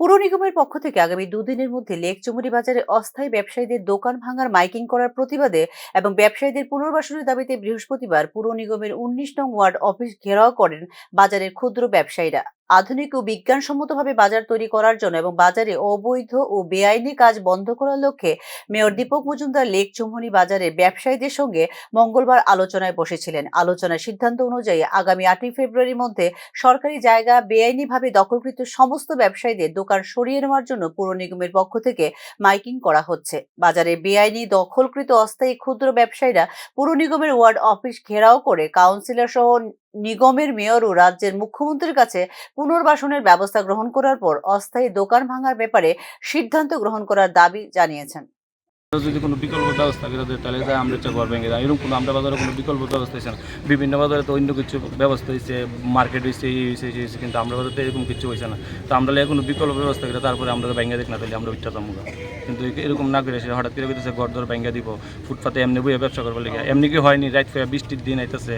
পুর নিগমের পক্ষ থেকে আগামী দুদিনের মধ্যে লেক লেকচুমুরি বাজারে অস্থায়ী ব্যবসায়ীদের দোকান ভাঙার মাইকিং করার প্রতিবাদে এবং ব্যবসায়ীদের পুনর্বাসনের দাবিতে বৃহস্পতিবার পুর নিগমের উনিশ নং ওয়ার্ড অফিস ঘেরাও করেন বাজারের ক্ষুদ্র ব্যবসায়ীরা। আধুনিক ও বিজ্ঞানসম্মতভাবে বাজার তৈরি করার জন্য এবং বাজারে অবৈধ ও বেআইনি কাজ বন্ধ করার লক্ষ্যে মেয়র দীপক মজুমদার লেক চুমুনি বাজারে ব্যবসায়ীদের সঙ্গে মঙ্গলবার আলোচনায় বসেছিলেন। আলোচনার সিদ্ধান্ত অনুযায়ী আগামী আটই ফেব্রুয়ারির মধ্যে সরকারি জায়গা বেআইনিভাবে দখলকৃত সমস্ত ব্যবসায়ীদের দোকান সরিয়ে নেওয়ার জন্য পুর নিগমের পক্ষ থেকে মাইকিং করা হচ্ছে। বাজারে বেআইনি দখলকৃত অস্থায়ী ক্ষুদ্র ব্যবসায়ীরা পুর নিগমের ওয়ার্ড অফিস ঘেরাও করে কাউন্সিলর সহ নিগমের মেয়র ও রাজ্যের মুখ্যমন্ত্রীর কাছে পুনর্বাসনের ব্যবস্থা গ্রহণ করার পর অস্থায়ী দোকান ভাঙার ব্যাপারে সিদ্ধান্ত গ্রহণ করার দাবি জানিয়েছেন। যদি কোনো বিকল্প ব্যবস্থা করে দেয় তাহলে আমরা চেক করবেন কিনা এরকম কোনো আমরা বাজারে কোনো বিকল্প ব্যবস্থা হয়েছে না। বিভিন্ন বাজারে তো অন্য কিছু ব্যবস্থা হয়েছে, মার্কেট হয়েছে, এই হয়েছে এই হয়েছে, কিন্তু আমরা বাজারে তো এরকম কিছু হয়েছে না। তো আমরা কোনো বিকল্প ব্যবস্থা করে তারপরে আমরা ব্যাঙ্গে দেখ না, তাহলে আমরা উঠতে যাব কিন্তু এরকম না করে সে হঠাৎ করে কইতেছে, ঘর ধর ব্যাঙ্গে দিব, ফুটপাতে এমনি বইয়ে ব্যবসা করবার লেগে এমনি কি হয়নি? রাইট ফেয়া বৃষ্টির দিন আইতেছে।